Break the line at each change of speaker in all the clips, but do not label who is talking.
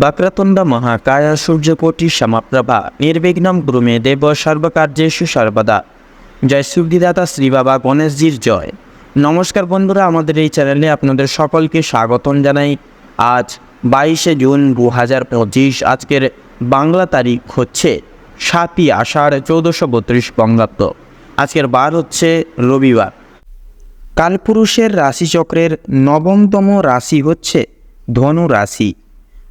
বক্রতুণ্ড মহাকায় সূর্যকোটি সমাপ্রভা। নির্বিঘ্নম ব্রুমে দেব সর্বকার্যেষু সর্বদা জয় সুবিধাতা শ্রী বাবা গণেশজির জয়। নমস্কার বন্ধুরা, আমাদের এই চ্যানেলে আপনাদের সকলকে স্বাগতম জানাই। আজ বাইশে জুন দু হাজার পঁচিশ, আজকের বাংলা তারিখ হচ্ছে সাতই আষাঢ় চৌদ্দশো বত্রিশ বঙ্গাব্দ। আজকের বার হচ্ছে রবিবার। কালপুরুষের রাশিচক্রের নবমতম রাশি হচ্ছে ধনু রাশি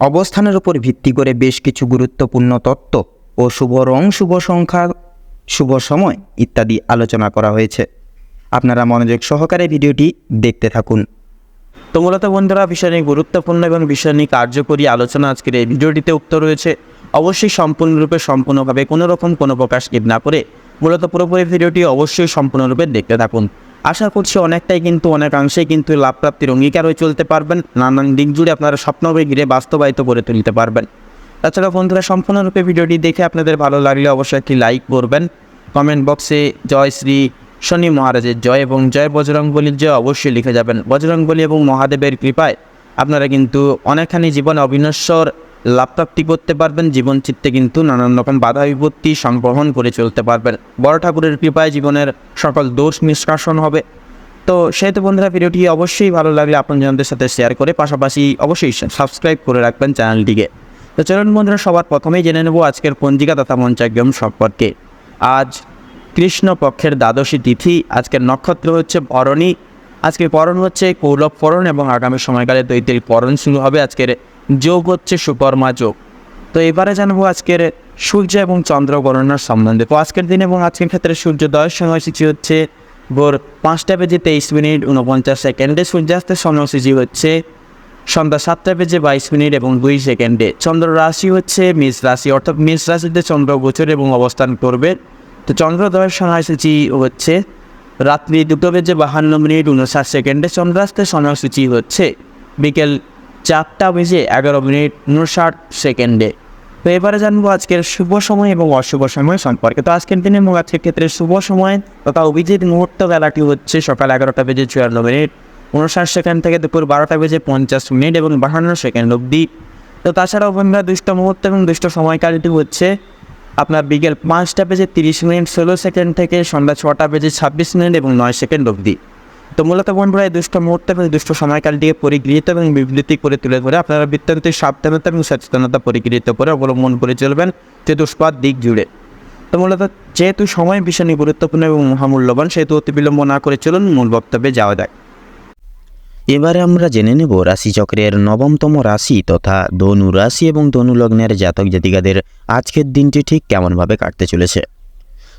অবস্থানের উপর ভিত্তি করে বেশ কিছু গুরুত্বপূর্ণ তত্ত্ব ও শুভ রং শুভ সংখ্যা, শুভ সময় ইত্যাদি আলোচনা করা হয়েছে। আপনারা মনোযোগ সহকারে ভিডিওটি দেখতে থাকুন। তো মূলত বন্ধুরা, বিষয় নিয়ে গুরুত্বপূর্ণ এবং বিষয় নিয়ে কার্যকরী আলোচনা আজকের এই ভিডিওটিতে উক্ত রয়েছে। অবশ্যই সম্পূর্ণরূপে, সম্পূর্ণভাবে কোনো রকম কোনো প্রকাশ না করে মূলত পুরোপুরি ভিডিওটি অবশ্যই সম্পূর্ণরূপে দেখতে থাকুন। আশা করছি অনেকটাই কিন্তু অনেকাংশেই কিন্তু লাভ প্রাপ্তির অঙ্গীকার হয়ে চলতে পারবেন। নানান দিক জুড়ে আপনারা স্বপ্নকে ঘিরে বাস্তবায়িত করে তুলতে পারবেন। তাছাড়া বন্ধুরা, সম্পূর্ণরূপে ভিডিওটি দেখে আপনাদের ভালো লাগলে অবশ্যই একটি লাইক করবেন। কমেন্ট বক্সে জয় শ্রী শনি মহারাজের জয় এবং জয় বজরংবলীর জয় অবশ্যই লিখে যাবেন। বজরংবলী এবং মহাদেবের কৃপায় আপনারা কিন্তু অনেকখানি জীবনে অবিনশ্বর লাভপ্রাপ্তি করতে পারবেন, জীবন চিত্তে কিন্তু নানান রকম বাধা বিপত্তি সংগ্রহণ করে চলতে পারবেন। বড় ঠাকুরের কৃপায় জীবনের সকল দোষ নিষ্কাশন হবে। তো সেহেতু বন্ধুরা, ভিডিওটি অবশ্যই ভালো লাগলে আপনাদের সাথে শেয়ার করে পাশাপাশি অবশ্যই সাবস্ক্রাইব করে রাখবেন চ্যানেলটিকে তো চলুন বন্ধুরা, সবার প্রথমেই জেনে নেব আজকের পঞ্জিকা তথা মঞ্চাগ্যম সম্পর্কে। আজ কৃষ্ণ পক্ষের দ্বাদশী তিথি, আজকের নক্ষত্র হচ্ছে ভরণী আজকে পরণ হচ্ছে কৌলভ পরণ এবং আগামী সময়কালে দৈত্যের পরণ শুরু হবে আজকের যোগ হচ্ছে সুকর্মা যোগ। তো এবারে জানব আজকের সূর্য এবং চন্দ্র গণনার সম্বন্ধে। তো আজকের দিন এবং আজকের ক্ষেত্রে সূর্যোদয়ের সময়সূচি হচ্ছে ভোর পাঁচটা বেজে তেইশ মিনিট উনপঞ্চাশ সেকেন্ডে। সূর্যাস্তের সময়সূচি হচ্ছে সন্ধ্যা সাতটা বেজে বাইশ মিনিট এবং দুই সেকেন্ডে। চন্দ্র রাশি হচ্ছে মেষ রাশি, অর্থাৎ মেষ রাশিতে চন্দ্র গোচর এবং অবস্থান করবে। তো চন্দ্রোদয়ের সময়সূচি হচ্ছে রাত্রি দুটো বেজে বাহান্ন মিনিট উনষাট সেকেন্ডে। চন্দ্রাস্তের সময়সূচি হচ্ছে বিকেল চারটা বেজে এগারো মিনিট উনষাট সেকেন্ডে। তো এবারে জানব আজকের শুভ সময় এবং অশুভ সময় সম্পর্কে। তো আজকের দিনে এবং আজকের ক্ষেত্রে শুভ সময় তথা অভিজিৎ মুহূর্ত বেলাটি হচ্ছে সকাল এগারোটা বেজে চুয়ান্ন মিনিট উনষাট সেকেন্ড থেকে দুপুর বারোটা বেজে পঞ্চাশ মিনিট এবং বাহান্ন সেকেন্ড অবধি। তো তাছাড়াও বন্ধুরা, দুষ্ট মুহূর্ত এবং দুষ্ট সময়কালটি হচ্ছে আপনার বিকেল পাঁচটা বেজে তিরিশ মিনিট, ষোলো সেকেন্ড থেকে সন্ধ্যা ছটা বেজে ছাব্বিশ মিনিট এবং নয় সেকেন্ড অবধি। তো মূলত বন্ধুরা, এই দুষ্ট মুহূর্ত এবং দুষ্ট সময়কালটিকে পরিগৃহীত এবং বিবৃতি করে তুলে ধরে আপনারা বৃত্তান্তে সাবধানতা এবং সচেতনতা পরিগৃহীত করে অবলম্বন করে চলবেন চতুষ্পাদ দিক জুড়ে। তো মূলত যেহেতু সময় ভীষণই গুরুত্বপূর্ণ এবং মহামূল্যবান, সেহেতু অতি বিলম্ব না করে চলুন মূল বক্তব্যে যাওয়া যায় এবারে আমরা জেনে নেব রাশিচক্রের নবমতম রাশি তথা ধনু রাশি এবং ধনু লগ্নের জাতক জাতিকাদের আজকের দিনটি ঠিক কেমনভাবে কাটতে চলেছে।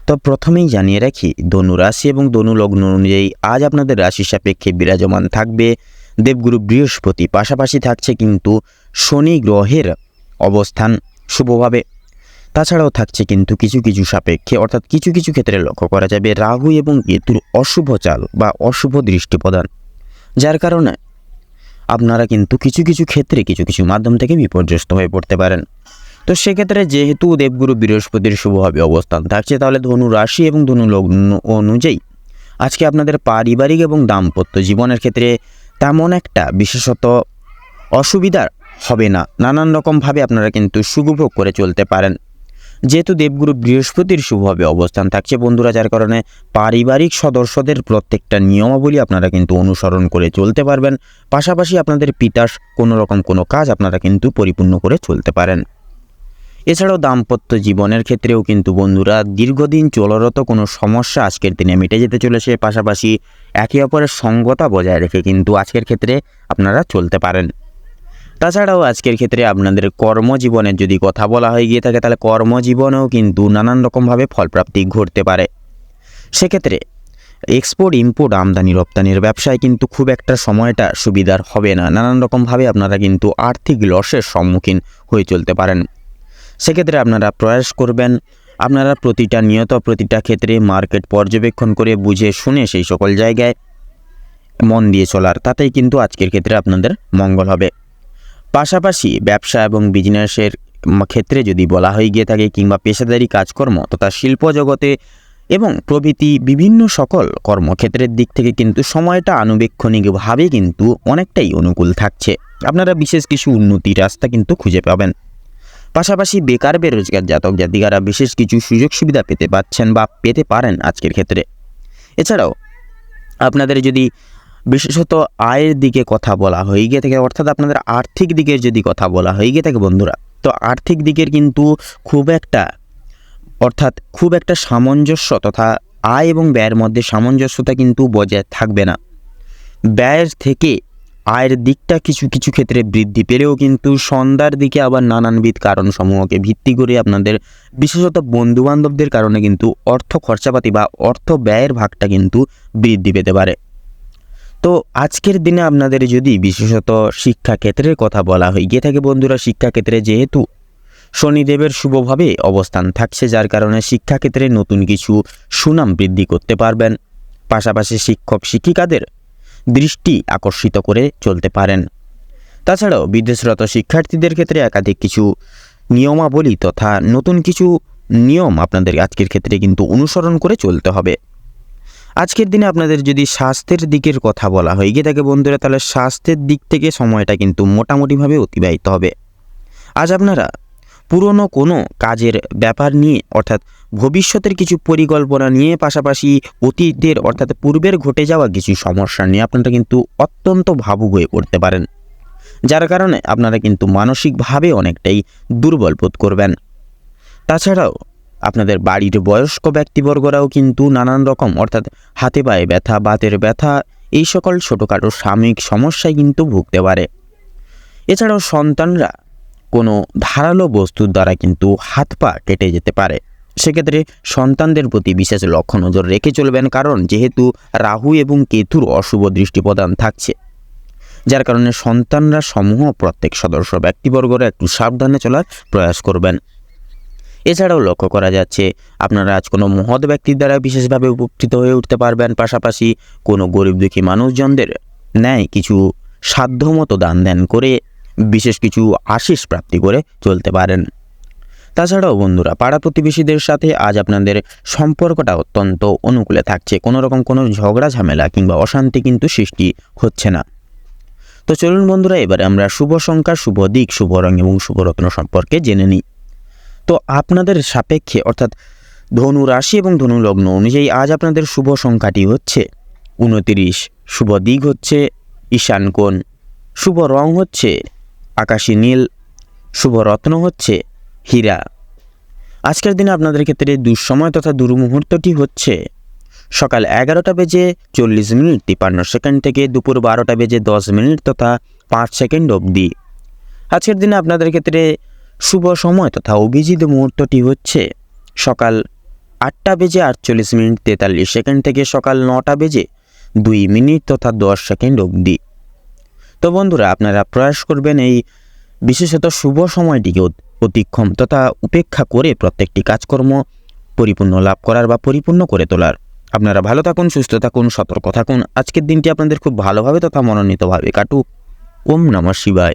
তো প্রথমেই জানিয়ে রাখি, ধনু রাশি এবং ধনু লগ্ন অনুযায়ী আজ আপনাদের রাশি সাপেক্ষে বিরাজমান থাকবে দেবগুরু বৃহস্পতি। পাশাপাশি থাকছে কিন্তু শনি গ্রহের অবস্থান শুভভাবে। তাছাড়াও থাকছে কিন্তু কিছু কিছু সাপেক্ষে, অর্থাৎ কিছু কিছু ক্ষেত্রে লক্ষ্য করা যাবে রাহু এবং কেতুর অশুভ চাল বা অশুভ দৃষ্টি প্রদান, যার কারণে আপনারা কিন্তু কিছু কিছু ক্ষেত্রে কিছু কিছু মাধ্যম থেকে বিপর্যস্ত হয়ে পড়তে পারেন। তো সেক্ষেত্রে যেহেতু দেবগুরু বৃহস্পতির শুভভাবে অবস্থান থাকছে, তাহলে ধনু রাশি এবং ধনু লগ্ন অনুযায়ী। আজকে আপনাদের পারিবারিক এবং দাম্পত্য জীবনের ক্ষেত্রে তেমন একটা বিশেষত অসুবিধা হবে না। নানান রকমভাবে আপনারা কিন্তু সুখভোগ করে চলতে পারেন। যেহেতু দেবগুরু বৃহস্পতির শুভভাবে অবস্থান থাকছে, বন্ধুরা, যার কারণে পারিবারিক সদস্যদের প্রত্যেকটা নিয়মাবলী আপনারা কিন্তু অনুসরণ করে চলতে পারবেন। পাশাপাশি আপনাদের পিতার কোনো রকম কোনো কাজ আপনারা কিন্তু পরিপূর্ণ করে চলতে পারেন। এছাড়াও দাম্পত্য জীবনের ক্ষেত্রেও কিন্তু বন্ধুরা দীর্ঘদিন চলরত কোনো সমস্যা আজকের দিনে মিটে যেতে চলেছে। পাশাপাশি একে অপরের সঙ্গতা বজায় রেখে কিন্তু আজকের ক্ষেত্রে আপনারা চলতে পারেন। তাছাড়াও আজকের ক্ষেত্রে আপনাদের কর্মজীবনের যদি কথা বলা হয়ে গিয়ে থাকে, তাহলে কর্মজীবনেও কিন্তু নানান রকমভাবে ফলপ্রাপ্তি ঘটতে পারে। সেক্ষেত্রে এক্সপোর্ট ইম্পোর্ট আমদানি, রপ্তানির ব্যবসায় কিন্তু খুব একটা সময়টা সুবিধার হবে না। নানান রকমভাবে আপনারা কিন্তু আর্থিক লসের সম্মুখীন হয়ে চলতে পারেন। সেক্ষেত্রে আপনারা প্রয়াস করবেন। আপনারা প্রতিটা নিয়ত, প্রতিটা ক্ষেত্রে মার্কেট পর্যবেক্ষণ করে বুঝে শুনে সেই সকল জায়গায় মন দিয়ে চলার। তাতেই কিন্তু আজকের ক্ষেত্রে আপনাদের মঙ্গল হবে। পাশাপাশি ব্যবসা এবং বিজনেসের ক্ষেত্রে যদি বলা হয়ে গিয়ে থাকে কিংবা পেশাদারি কাজকর্ম তথা শিল্প জগতে এবং প্রভৃতি বিভিন্ন সকল কর্মক্ষেত্রের দিক থেকে কিন্তু সময়টা আনুবেক্ষণিকভাবে কিন্তু অনেকটাই অনুকূল থাকছে। আপনারা বিশেষ কিছু উন্নতির রাস্তা কিন্তু খুঁজে পাবেন। পাশাপাশি বেকার বেরোজগার জাতক জাতিকারা বিশেষ কিছু সুযোগ সুবিধা পেতে পাচ্ছেন বা পেতে পারেন আজকের ক্ষেত্রে। এছাড়াও, আপনাদের যদি বিশেষত আয়ের দিকে কথা বলা হয়ে গিয়ে থাকে, অর্থাৎ আপনাদের আর্থিক দিকের যদি কথা বলা হয়ে গিয়ে থাকে বন্ধুরা, তো আর্থিক দিকের কিন্তু খুব একটা, অর্থাৎ খুব একটা সামঞ্জস্য তথা আয় এবং ব্যয়ের মধ্যে সামঞ্জস্যতা কিন্তু বজায় থাকবে না। ব্যয়ের থেকে আয়ের দিকটা কিছু কিছু ক্ষেত্রে বৃদ্ধি পেলেও কিন্তু সন্ধ্যার দিকে আবার নানানবিধ কারণসমূহকে ভিত্তি করে আপনাদের বিশেষত বন্ধুবান্ধবদের কারণে কিন্তু অর্থ খরচাপাতি বা অর্থ ব্যয়ের ভাগটা কিন্তু বৃদ্ধি পেতে পারে। তো আজকের দিনে আপনাদের যদি বিশেষত শিক্ষাক্ষেত্রের কথা বলা হয়, গিয়ে থাকে বন্ধুরা, শিক্ষাক্ষেত্রে যেহেতু শনিদেবের শুভভাবে অবস্থান থাকছে, যার কারণে শিক্ষাক্ষেত্রে নতুন কিছু সুনাম বৃদ্ধি করতে পারবেন। পাশাপাশি শিক্ষক, শিক্ষিকাদের দৃষ্টি আকর্ষিত করে চলতে পারেন। তাছাড়াও বিদেশরত শিক্ষার্থীদের ক্ষেত্রে একাধিক কিছু নিয়মাবলী তথা নতুন কিছু নিয়ম আপনাদের আজকের ক্ষেত্রে কিন্তু অনুসরণ করে চলতে হবে। আজকের দিনে আপনাদের যদি স্বাস্থ্যের দিকের কথা বলা হয় গিয়ে থাকে বন্ধুরা, তাহলে স্বাস্থ্যের দিক থেকে সময়টা কিন্তু মোটামুটিভাবে অতিবাহিত হবে। আজ আপনারা পুরনো কোনো কাজের ব্যাপার নিয়ে, অর্থাৎ ভবিষ্যতের কিছু পরিকল্পনা নিয়ে পাশাপাশি অতীতের, অর্থাৎ পূর্বের ঘটে যাওয়া কিছু সমস্যা নিয়ে আপনারা কিন্তু অত্যন্ত ভাবুক হয়ে পড়তে পারেন। যার কারণে আপনারা কিন্তু মানসিকভাবে অনেকটাই দুর্বল বোধ করবেন। তাছাড়াও আপনাদের বাড়ির বয়স্ক ব্যক্তিবর্গরাও কিন্তু নানান রকম, অর্থাৎ হাতে পায়ে ব্যথা, বাতের ব্যথা, এই সকল ছোটোখাটো সাময়িক সমস্যায় কিন্তু ভুগতে পারে। এছাড়াও সন্তানরা কোনো ধারালো বস্তুর দ্বারা কিন্তু হাত পা কেটে যেতে পারে। সেক্ষেত্রে সন্তানদের প্রতি বিশেষ লক্ষ্য নজর রেখে চলবেন, কারণ যেহেতু রাহু এবং কেতুর অশুভ দৃষ্টি প্রদান থাকছে। যার কারণে সন্তানরা সমূহ প্রত্যেক সদস্য ব্যক্তিবর্গরা একটু সাবধানে চলার প্রয়াস করবেন। এছাড়াও লক্ষ্য করা যাচ্ছে, আপনারা আজ কোনো মহৎ ব্যক্তির দ্বারা বিশেষভাবে উপকৃত হয়ে উঠতে পারবেন। পাশাপাশি কোনো গরিব দুঃখী মানুষজনদের ন্যায় কিছু সাধ্যমতো দান দেন করে বিশেষ কিছু আশিস প্রাপ্তি করে চলতে পারেন। তাছাড়াও বন্ধুরা, পাড়া প্রতিবেশীদের সাথে আজ আপনাদের সম্পর্কটা অত্যন্ত অনুকূলে থাকছে। কোনো রকম কোনো ঝগড়া, ঝামেলা কিংবা অশান্তি কিন্তু সৃষ্টি হচ্ছে না। তো চলুন বন্ধুরা, এবারে আমরা শুভ সংখ্যা, শুভ দিক, শুভ রং এবং শুভ রত্ন সম্পর্কে জেনে নিই। তো আপনাদের সাপেক্ষে, অর্থাৎ ধনু রাশি এবং ধনু লগ্ন অনুযায়ী আজ আপনাদের শুভ সংখ্যাটি হচ্ছে উনতিরিশ শুভ দিক হচ্ছে ঈশান কোণ, শুভ রং হচ্ছে আকাশী নীল শুভ রত্ন হচ্ছে হীরা। আজকের দিনে আপনাদের ক্ষেত্রে দুঃসময় তথা দুর্মুহূর্তটি হচ্ছে সকাল এগারোটা বেজে চল্লিশ মিনিট তিপান্ন সেকেন্ড থেকে দুপুর বারোটা বেজে দশ মিনিট তথা পাঁচ সেকেন্ড অবধি। আজকের দিনে আপনাদের ক্ষেত্রে শুভ সময় তথা অভিজিৎ মুহূর্তটি হচ্ছে সকাল আটটা বেজে আটচল্লিশ মিনিট, তেতাল্লিশ সেকেন্ড থেকে সকাল নটা বেজে দুই মিনিট তথা দশ সেকেন্ড অবধি। তো বন্ধুরা, আপনারা প্রয়াস করবেন এই বিশেষত শুভ সময়টিকে অত- অতিক্ষম তথা উপেক্ষা করে প্রত্যেকটি কাজকর্ম পরিপূর্ণ লাভ করার বা পরিপূর্ণ করে তোলার। আপনারা ভালো থাকুন, সুস্থ থাকুন, সতর্ক থাকুন। আজকের দিনটি আপনাদের খুব ভালোভাবে তথা মনোনীতভাবে কাটুক। ওম নমঃ শিবায়।